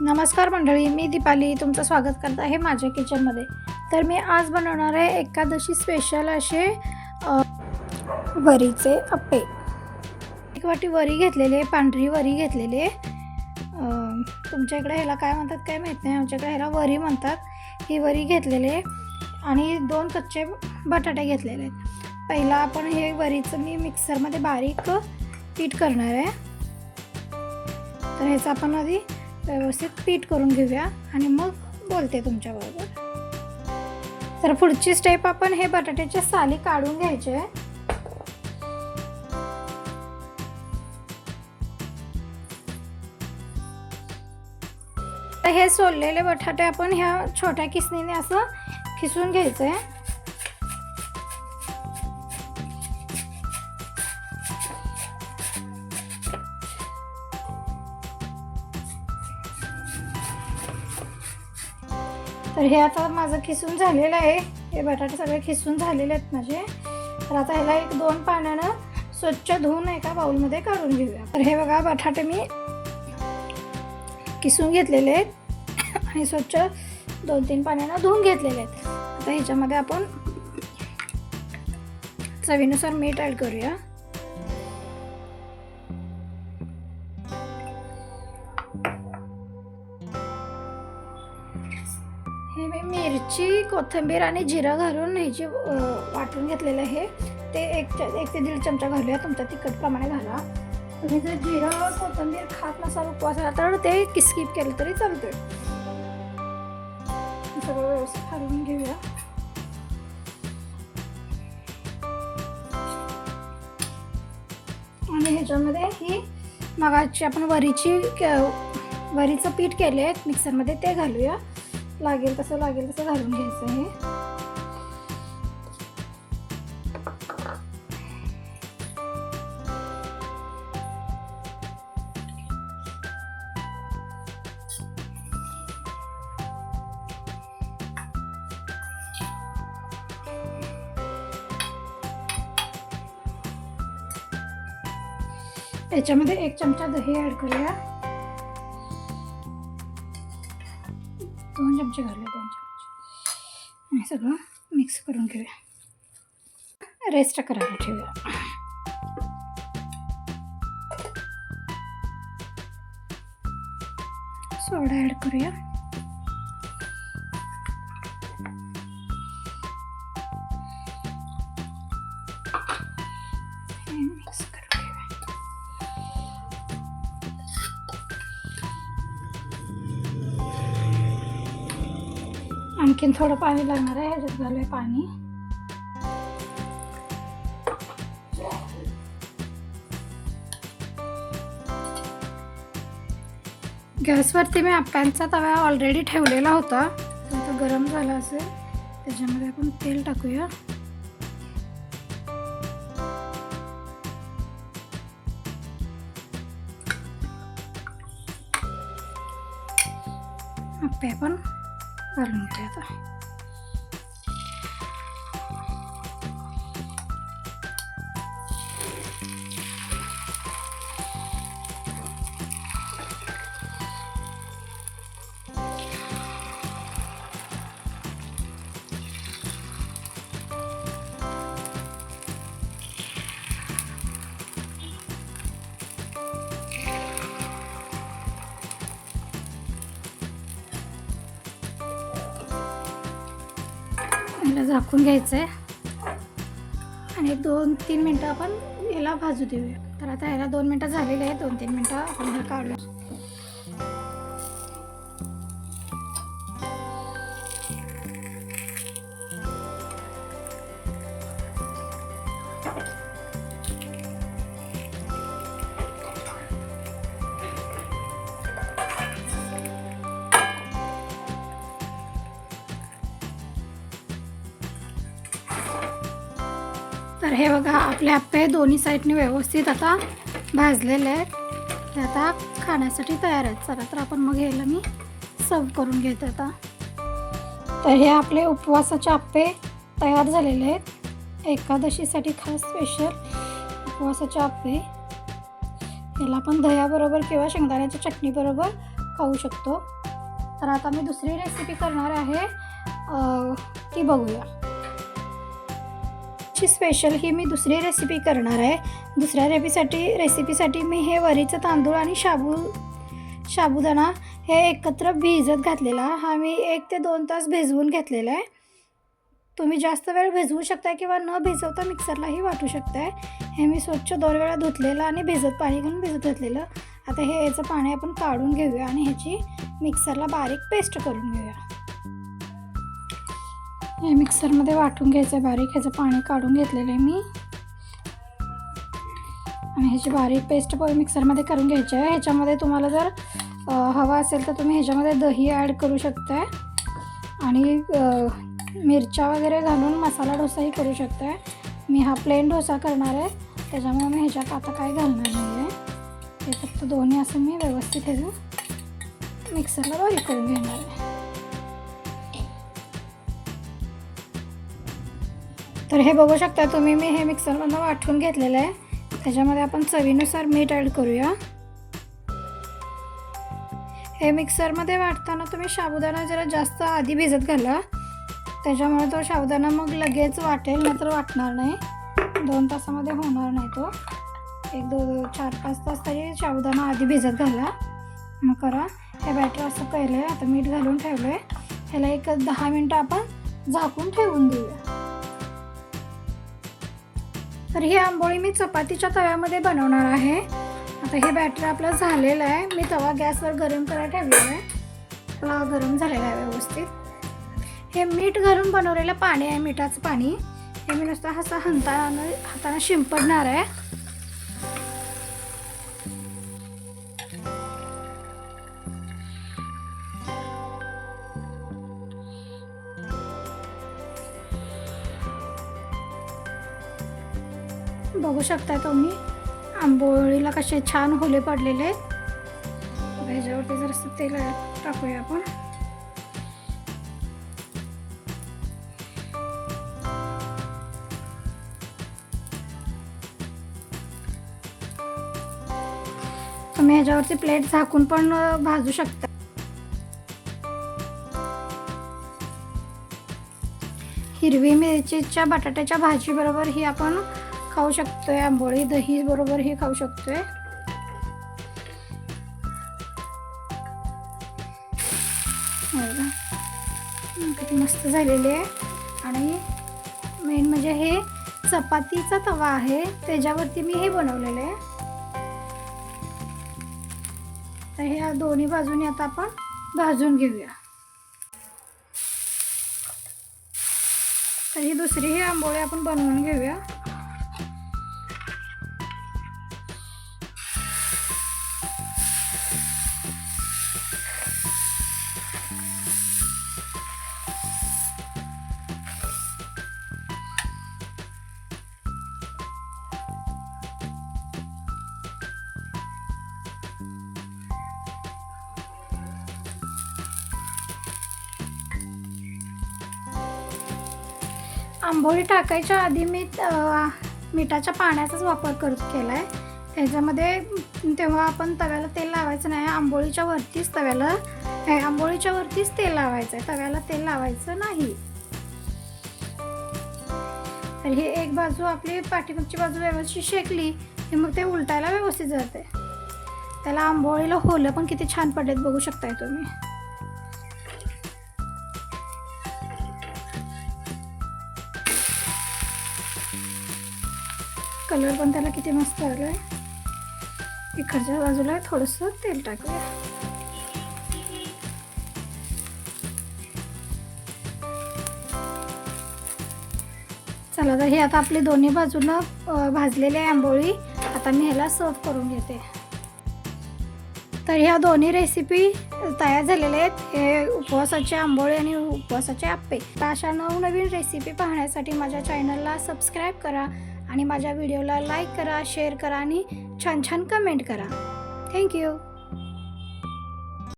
नमस्कार मंडळी मी दीपाली तुमचं स्वागत करत आहे माझ्या किचनमध्ये. तर मी आज बनवणार आहे एकादशी स्पेशल असे वरीचे अप्पे. एक वाटी वरी घेतलेली आहे पांढरी वरी घेतलेली आहे. तुमच्या इकडे ह्याला काय म्हणतात काय माहीत नाही आमच्याकडे ह्याला वरी म्हणतात. ही वरी घेतलेले आणि दोन कच्चे बटाटे घेतलेले आहेत. पहिला आपण हे वरीचं मी मिक्सरमध्ये बारीक पीठ करणार आहे. तर ह्याचं आपण आधी व्यवस्थित पीठ करून घेऊया आणि मग बोलते तुमच्याबरोबर. तर पुढची स्टेप आपण हे बटाट्याच्या साली काढून घ्यायचे. तर हे सोललेले बटाटे आपण ह्या छोट्या किसणीने असं खिसून घ्यायचं. आहे तर हे आता माझं खिसून झालेलं आहे. हे बटाटे सगळे खिसून झालेले आहेत माझे. तर आता ह्याला एक दोन पाण्यानं स्वच्छ धुवून एका बाउलमध्ये काढून घेऊया. तर हे बघा बटाटे मी किसून घेतलेले आहेत. आणि स्वच्छ दोन तीन पाण्यानं धुवून घेतलेले आहेत. आता ह्याच्यामध्ये आपण चवीनुसार मीठ ॲड करूया. मिरची कोथिंबीर आणि जिरं घालून ह्याची जे वाटून घेतलेलं आहे ते एक एक ते दीड चमचा घालूया. तुमच्या तिखटप्रमाणे घाला. तुम्ही जर जिरं कोथिंबीर खात नसाल उपवासाला तर ते स्किप केलं तरी चालतं सगळं व्यवस्थित हलवून घेऊया. आणि ह्याच्यामध्ये ही मगाची आपण वरीची वरीचं पीठ केले आहे मिक्सरमध्ये ते घालूया. लागेल तसं लागेल तसं घालून घ्यायचं हे. याच्यामध्ये एक चमचा दही ॲड करूया. चमचे घालूया दोन चमचे आणि सगळं मिक्स करून घेऊया. रेस्ट करायला ठेवूया. सोडा ॲड करूया. आणखीन थोडं पाणी लागणार आहे ह्याच्यात आहे पाणी. गॅसवरती मी आप्यांचा तवा ऑलरेडी ठेवलेला होता. तो आता गरम झाला असेल त्याच्यामध्ये आपण तेल टाकूया. आप्पे आपण घालून याला झाकून घ्यायचं आहे आणि दोन तीन मिनटं आपण याला भाजू देऊया. तर आता याला दोन मिनटं झालेले आहे दोन तीन मिनटं आपण हे काढूया. तर हे बघा आपले आप्पे दोन्ही साईडने व्यवस्थित आता भाजलेले आहेत. ते आता खाण्यासाठी तयार आहेत. चला तर आपण मग ह्याला मी सर्व करून घेते आता. तर हे आपले उपवासाचे आप्पे तयार झालेले आहेत. एकादशीसाठी खास स्पेशल उपवासाचे आप्पे. याला आपण दह्याबरोबर किंवा शेंगदाण्याच्या चटणीबरोबर खाऊ शकतो. तर आता मी दुसरी रेसिपी करणार आहे. ती बघूया. ची स्पेशल ही मी दुसरी रेसिपी करणार आहे. दुसऱ्या रेपीसाठी रेसिपीसाठी मी हे वरीचं तांदूळ आणि शाबू साबुदाणा हे एकत्र भिजत घातलेला. हा मी एक ते दोन तास भिजवून घेतलेला आहे. तुम्ही जास्त वेळ भिजवू शकता किंवा न भिजवता मिक्सरलाही वाटू शकताय. हे मी स्वच्छ दोन वेळा धुतलेलं आणि भिजत पाणी घालून भिजत घातलेलं. आता हे याचं पाणी आपण काढून घेऊया आणि ह्याची मिक्सरला बारीक पेस्ट करून घेऊया. हे मिक्सरमध्ये वाटून घ्यायचं आहे. बारीक ह्याचं पाणी काढून घेतलेलं आहे मी. आणि ह्याची बारीक पेस्ट पण मिक्सरमध्ये करून घ्यायची आहे. ह्याच्यामध्ये तुम्हाला जर हवा असेल तर तुम्ही ह्याच्यामध्ये दही ॲड करू शकताय. आणि मिरच्या वगैरे घालून मसाला डोसाही करू शकताय. मी हा प्लेन डोसा करणार आहे. त्याच्यामुळे मी ह्याच्यात आता काय घालणार नाही आहे हे फक्त दोन्ही असं मी व्यवस्थित ह्याचं मिक्सरला बारीक करून घेणार आहे. तर हे बघू शकता तुम्ही मी हे मिक्सरमधनं वाटून घेतलेलं आहे. त्याच्यामध्ये आपण चवीनुसार मीठ ॲड करूया. हे मिक्सरमध्ये वाटताना तुम्ही साबुदाणा जरा जास्त आधी भिजत घाला. त्याच्यामुळे तो साबुदाणा मग लगेच वाटेल नाहीतर वाटणार नाही. दोन तासामध्ये होणार नाही तो. एक दोन चार पाच तास तरी साबुदाणा आधी भिजत घाला. मग करा. हे बॅटर असं केलं आहे आता मीठ घालून ठेवलं आहे ह्याला एक दहा मिनटं आपण झाकून ठेवून देऊया. तर ही आंबोळी मी चपातीच्या तव्यामध्ये बनवणार आहे. आता हे बॅटर आपलं झालेलं आहे. मी तवा गॅसवर गरम करायला ठेवलेला आहे. तवा गरम झालेला आहे व्यवस्थित. हे मीठ घालून बनवलेलं पाणी आहे मिठाचं पाणी. हे मी नुसतं असं हंताना हाताने शिंपडणार आहे. बघू शकता तुम्ही. आंबोळीला कसे छान होले पडलेले आहेत. आता ह्याच्यावरती जरासं तेल टाकूया आपण. तुम्ही ह्याच्यावरती प्लेट झाकून पण भाजू शकता. हिरवी मिरचीच्या बटाट्याच्या भाजीबरोबर ही आपण खाऊ शकतोय आंबोळी दही बरोबर हे खाऊ शकतोय. किती मस्त झालेली आहे. आणि मेन म्हणजे हे चपातीचा तवा आहे. त्याच्यावरती मी हे बनवलेलं आहे. तर ह्या दोन्ही बाजूने आता आपण भाजून घेऊया. तर ही दुसरी ही आंबोळी आपण बनवून घेऊया. आंबोळी टाकायच्या आधी मी मिठाच्या पाण्याचाच वापर करत केला आहे त्याच्यामध्ये तेव्हा आपण तव्याला तेल लावायचं नाही आंबोळीच्या वरतीच तव्याला आंबोळीच्या वरतीच तेल लावायचं आहे तव्याला तेल लावायचं नाही. तर ही एक बाजू आपली पाठीमागची बाजू व्यवस्थित शेकली की मग ते उलटायला व्यवस्थित जाते त्याला आंबोळीला होलं पण किती छान पडलेत बघू शकताय तुम्ही. कलर पण त्याला किती मस्त आला आहे इकडच्या बाजूला थोडंसं तेल टाकूया. चला तर हे आता आपली दोन्ही बाजूला भाजलेले आंबोळी. आता मी ह्याला सर्व करून घेते. तर ह्या दोन्ही रेसिपी तयार झालेल्या आहेत. हे उपवासाचे आंबोळी आणि उपवासाचे आप्पे. तर अशा नवनवीन रेसिपी पाहण्यासाठी माझ्या चॅनलला सबस्क्राईब करा. आणि माझ्या व्हिडिओला लाईक करा शेअर करा आणि छान छान कमेंट करा. थँक्यू